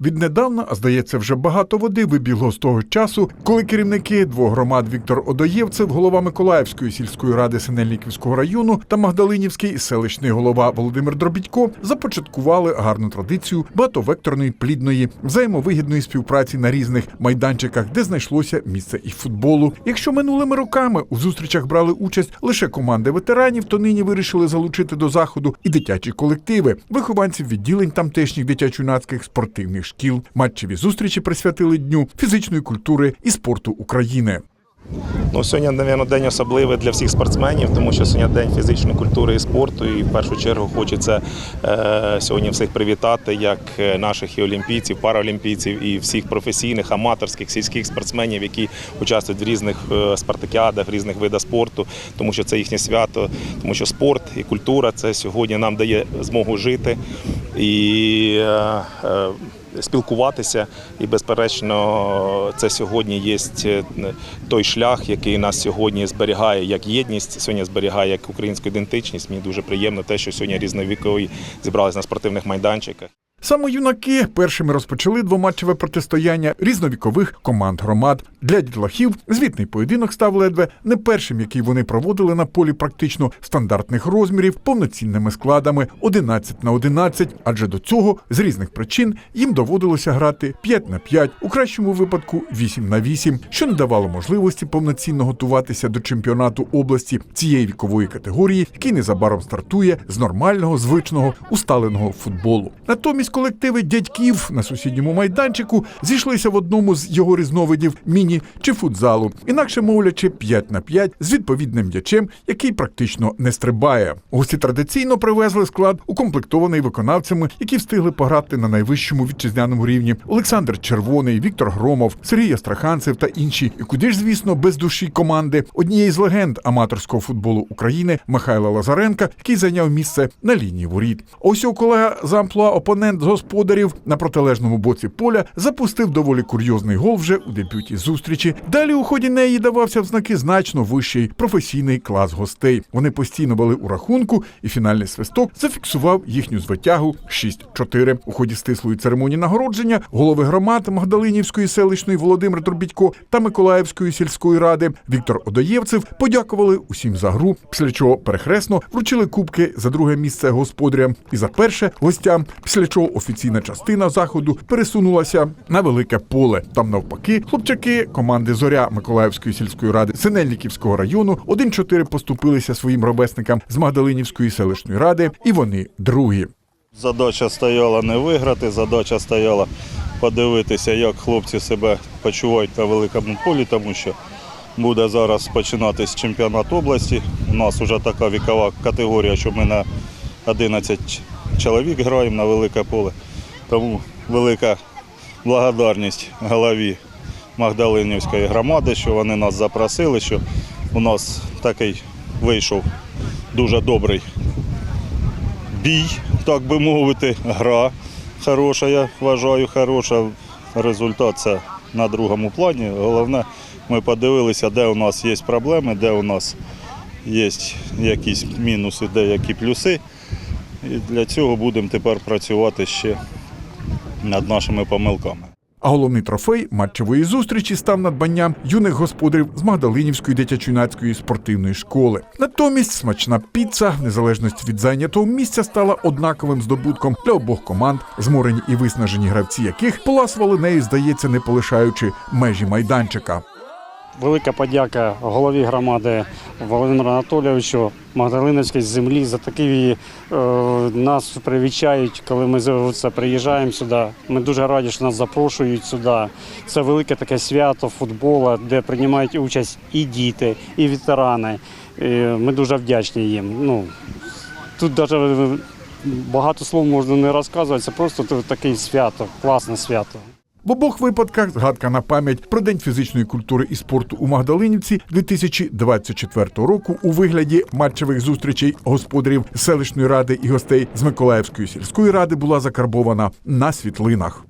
Віднедавна, а здається, вже багато води вибігло з того часу, коли керівники двох громад Віктор Одоєвцев, голова Миколаївської сільської ради Синельниківського району та Магдалинівський селищний голова Володимир Дробідько започаткували гарну традицію багатовекторної плідної взаємовигідної співпраці на різних майданчиках, де знайшлося місце і футболу. Якщо минулими роками у зустрічах брали участь лише команди ветеранів, то нині вирішили залучити до заходу і дитячі колективи, вихованців відділень тамтешніх дитячо-юнацьких спортивних шкіл. Матчеві зустрічі присвятили дню фізичної культури і спорту України. Ну, сьогодні, мабуть, день особливий для всіх спортсменів, тому що сьогодні день фізичної культури і спорту. І в першу чергу хочеться е, сьогодні всіх привітати, як е, наших і олімпійців, параолімпійців, і всіх професійних, аматорських, сільських спортсменів, які участвують в різних е, спартакіадах, різних видах спорту, тому що це їхнє свято, тому що спорт і культура це сьогодні нам дає змогу жити і. Е, е, спілкуватися, і безперечно, це сьогодні є той шлях, який нас сьогодні зберігає як єдність, сьогодні зберігає як українську ідентичність. Мені дуже приємно те, що сьогодні різновікові зібралися на спортивних майданчиках. Саме юнаки першими розпочали двоматчеве протистояння різновікових команд громад. Для дітлахів звітний поєдинок став ледве не першим, який вони проводили на полі практично стандартних розмірів, повноцінними складами 11 на 11, адже до цього з різних причин їм доводилося грати 5 на 5, у кращому випадку 8 на 8, що не давало можливості повноцінно готуватися до чемпіонату області цієї вікової категорії, який незабаром стартує з нормального, звичного, усталеного футболу. Натомість колективи дядьків на сусідньому майданчику зійшлися в одному з його різновидів міні чи футзалу, інакше мовлячи 5 на 5 з відповідним м'ячем, який практично не стрибає. Гості традиційно привезли склад, укомплектований виконавцями, які встигли пограти на найвищому вітчизняному рівні. Олександр Червоний, Віктор Громов, Сергій Астраханцев та інші. І куди ж, звісно, без душі команди однієї з легенд аматорського футболу України Михайла Лазаренка, який зайняв місце на лінії воріт. Ось його колега з амплуа опонент з господарів на протилежному боці поля запустив доволі курйозний гол вже у дебюті зустрічі. Далі у ході неї давався в знаки значно вищий професійний клас гостей. Вони постійно були у рахунку, і фінальний свисток зафіксував їхню звитягу 6-4. У ході стислої церемонії нагородження голови громад Магдалинівської селищної Володимир Турбідько та Миколаївської сільської ради Віктор Одоєвцев подякували усім за гру, після чого перехресно вручили кубки за друге місце господарям і за перше гостям, після чого офіційна частина заходу пересунулася на велике поле. Там навпаки, хлопчаки команди Зоря Миколаївської сільської ради Синельниківського району 1-4 поступилися своїм ровесникам з Магдалинівської селищної ради, і вони другі. Задача стояла не виграти, задача стояла подивитися, як хлопці себе почувають на великому полі, тому що буде зараз починатись чемпіонат області. У нас вже така вікова категорія, що ми на 11 чоловік граємо на велике поле. Тому велика благодарність голові Магдалинівської громади, що вони нас запросили, що у нас такий вийшов дуже добрий бій, так би мовити, гра хороша, я вважаю, хороша. Результат це на другому плані. Головне, ми подивилися, де у нас є проблеми, де у нас є якісь мінуси, де які плюси. І для цього будемо тепер працювати ще над нашими помилками. А головний трофей матчевої зустрічі став надбанням юних господарів з Магдалинівської дитячо-юнацької спортивної школи. Натомість смачна піца, в незалежності від зайнятого місця, стала однаковим здобутком для обох команд, зморені і виснажені гравці яких поласували нею, здається, не полишаючи межі майданчика. Велика подяка голові громади Володимиру Анатолійовичу Магдалинівській землі за такі е, нас привічають, коли ми це приїжджаємо сюди. Ми дуже раді, що нас запрошують сюди. Це велике таке свято футболу, де приймають участь і діти, і ветерани. Е, Ми дуже вдячні їм. Ну, тут навіть багато слов можна не розказувати, це просто таке свято, класне свято. В обох випадках згадка на пам'ять про День фізичної культури і спорту у Магдалинівці 2024 року у вигляді матчевих зустрічей господарів селищної ради і гостей з Миколаївської сільської ради була закарбована на світлинах.